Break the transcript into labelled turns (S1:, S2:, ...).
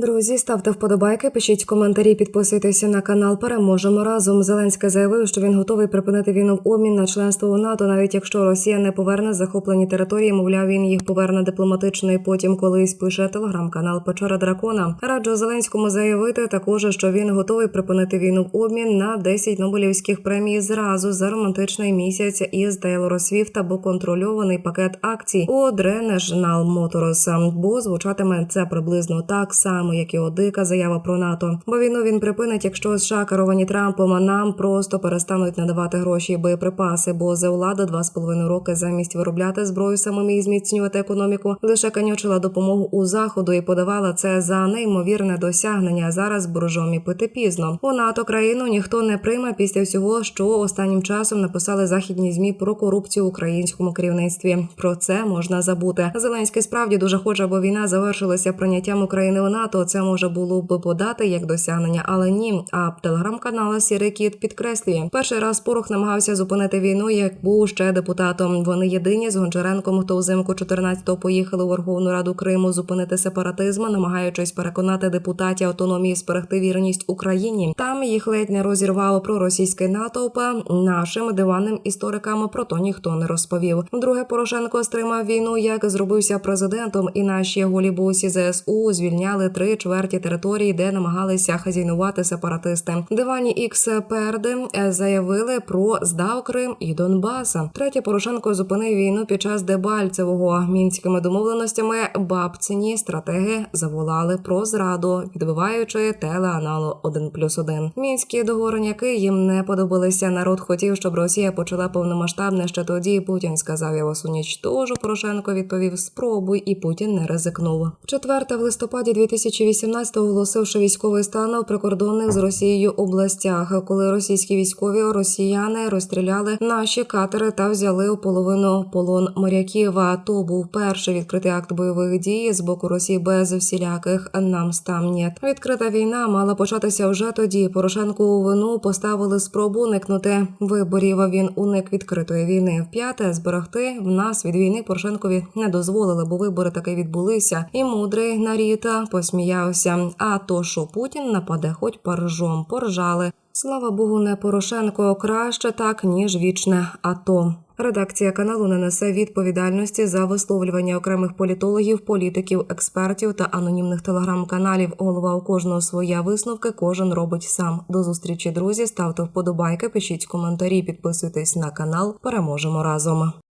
S1: Друзі, ставте вподобайки, пишіть коментарі, підписуйтеся на канал. Переможемо разом. Зеленський заявив, що він готовий припинити війну в обмін на членство у НАТО, навіть якщо Росія не поверне захоплені території. Мовляв, він їх поверне дипломатично і потім колись пише телеграм-канал Печора Дракона. Раджу Зеленському заявити також, що він готовий припинити війну в обмін на 10 Нобелівських премій зразу за романтичний місяць із Тейлора Свіфт або контрольований пакет акцій у Дренежнал Моторос. Бо звучатиме це приблизно так само, як і одика заява про НАТО. Бо війну він припинить, якщо США керовані Трампом а нам просто перестануть надавати гроші і боєприпаси. Бо за влада два з половиною роки замість виробляти зброю самими і зміцнювати економіку, лише канючила допомогу у заходу і подавала це за неймовірне досягнення. Зараз боржомі пити пізно. У НАТО країну ніхто не прийме після всього, що останнім часом написали західні змі про корупцію в українському керівництві. Про це можна забути. Зеленський справді дуже хоче, аби війна завершилася прийняттям України у НАТО. Це може було б подати як досягнення, але ні. А телеграм-канала Сірий Кіт підкреслює, перший раз Порох намагався зупинити війну, як був ще депутатом. Вони єдині з Гончаренком, хто взимку 14-го поїхали у Верховну Раду Криму зупинити сепаратизм, намагаючись переконати депутатів автономії зберегти вірність Україні. Там їх ледь не розірвало проросійський натовп. Нашим диванним історикам про то ніхто не розповів. Друге Порошенко стримав війну, як зробився президентом, і наші голібусі ЗСУ звільняли три чверті території, де намагалися хазяйнувати сепаратисти. Дивані ікс перди е, заявили про здав Крим і Донбас. Третє Порошенко зупинив війну під час Дебальцевого. Мінськими домовленостями бабцині стратеги заволали про зраду, відбиваючи телеаналу 1+,1. Мінські договорняки їм не подобалися. Народ хотів, щоб Росія почала повномасштабне ще тоді. Путін сказав, я вас унічтожу. Порошенко відповів спробуй, і Путін не ризикнув. Четверте в листопаді 2018 оголосивши військовий стан у прикордонних з Росією областях, коли російські військові росіяни розстріляли наші катери та взяли у половину полон моряків. То був перший відкритий акт бойових дій з боку Росії без всіляких нам стам ні. Відкрита війна мала початися вже тоді. Порошенку у вину поставили спробу уникнути виборів. Він уник відкритої війни. П'яте зберегти в нас від війни Порошенкові не дозволили, бо вибори таки відбулися. І мудрий наріта посміявся. А то, що Путін нападе, хоч паржом, поржали. Слава Богу, не Порошенко краще так ніж вічне АТО. Редакція каналу не несе відповідальності за висловлювання окремих політологів, політиків, експертів та анонімних телеграм-каналів. Голова у кожного своя висновки. Кожен робить сам. До зустрічі, друзі. Ставте вподобайки, пишіть коментарі, підписуйтесь на канал. Переможемо разом.